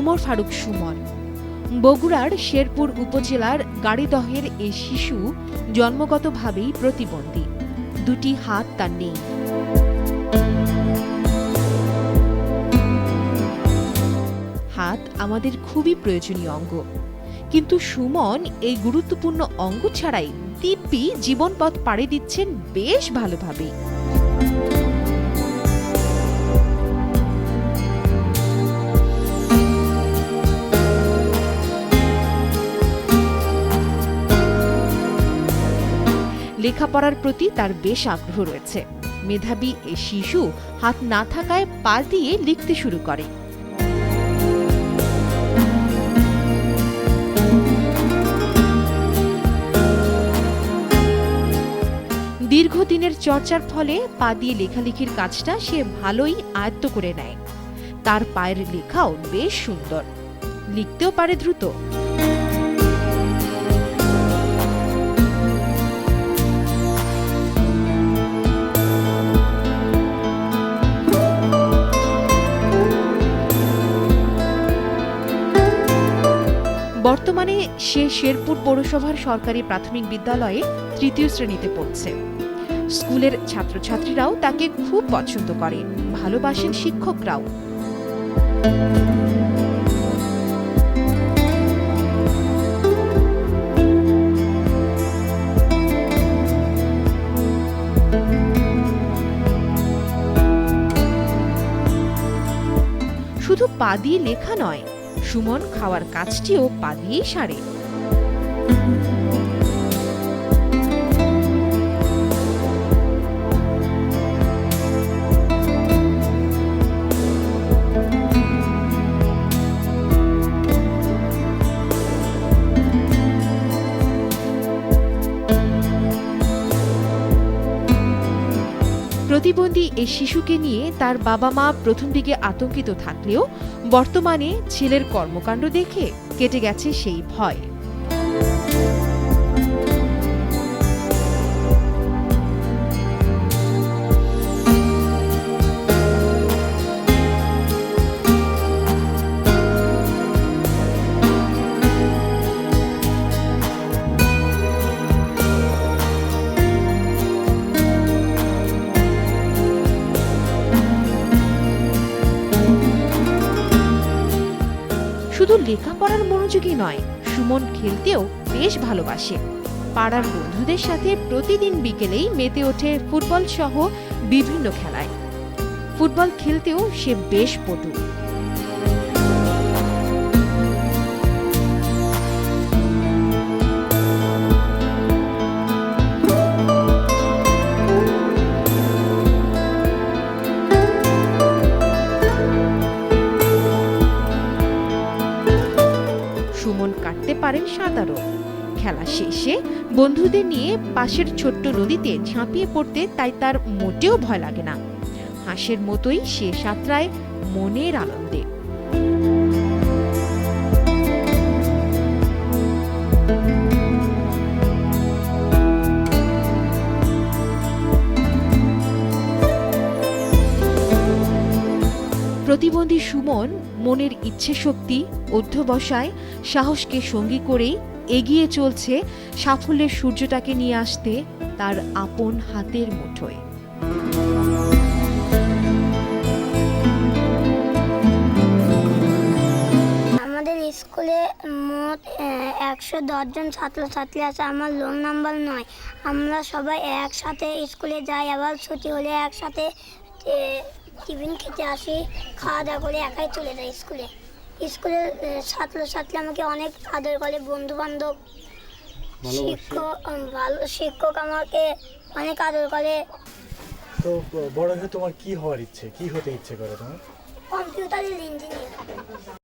ওমর ফারুক সুমন। বগুড়ার শেরপুর উপজেলার গাড়িদহের এই শিশু জন্মগতভাবেই প্রতিবন্ধী। দুটি হাত তার নেই। হাত আমাদের খুবই প্রয়োজনীয় অঙ্গ। কিন্তু সুমন এই গুরুত্বপূর্ণ অঙ্গ ছাড়াই দিব্যি জীবনপথ পাড়ি দিচ্ছেন বেশ ভালোভাবেই। লেখাপড়ার প্রতি তার বেশ আগ্রহ রয়েছে। মেধাবী এ শিশু হাত না থাকায় পা দিয়ে লিখতে শুরু করে। দীর্ঘদিনের চর্চার ফলে পা দিয়ে লেখালেখির কাজটা সে ভালোই আয়ত্ত করে নেয়। তার পায়ের লেখাও বেশ সুন্দর। লিখতেও পারে দ্রুত। বর্তমানে সে শেরপুর পৌরসভার সরকারি প্রাথমিক বিদ্যালয়ে তৃতীয় শ্রেণীতে পড়ছে। স্কুলের ছাত্রছাত্রীরাও তাকে খুব পছন্দ করে ভালোবাসেন শিক্ষকরাও। শুধু পা দিয়ে লেখা নয় সুমন খাওয়ার কাজটিও পা সারে। প্রতিবন্ধী এই শিশুকে নিয়ে তার বাবা মা প্রথম দিকে আতঙ্কিত থাকলেও বর্তমানে ছেলের কর্মকাণ্ড দেখে কেটে গেছে সেই ভয়। লেখাপড়ার মনোযোগী নয়। সুমন খেলতেও বেশ ভালোবাসে। পাড়ার বন্ধুদের সাথে প্রতিদিন বিকেলেই মেতে ওঠে ফুটবল সহ বিভিন্ন খেলায়। ফুটবল খেলতেও সে বেশ পটু। পারেন সাঁতারও। খেলা শেষে বন্ধুদের নিয়ে পাশের ছোট্ট নদীতে ঝাঁপিয়ে পড়তে তাই তার মোটেও ভয় লাগে না। হাঁসের মতোই সে সাঁতরায় মনের আনন্দে। প্রতিবন্ধী সুমন মনের ইচ্ছে শক্তি অধ্যবসায় সাহসকে সঙ্গী করেই এগিয়ে চলছে সাফল্যের সূর্যটাকে নিয়ে আসতে তার আপন হাতের মুঠোয়। আমাদের স্কুলে মোট একশো দশজন ছাত্রছাত্রী আছে। আমার লোন নাম্বার নয়। আমরা সবাই একসাথে স্কুলে যাই। আবার ছুটি হলে একসাথে টিফিন খেতে আসি খাওয়া দাওয়া করে একাই চলে যাই স্কুলে। স্কুলের ছাত্র ছাত্রছাত্রী আমাকে অনেক আদর করে বন্ধু বান্ধব শিক্ষক ভালো শিক্ষক আমাকে অনেক আদর করে। তো বড় হয়ে তোমার কি হওয়ার ইচ্ছে? কি হতে ইচ্ছে করে তোমার? কম্পিউটারের ইঞ্জিনিয়ার।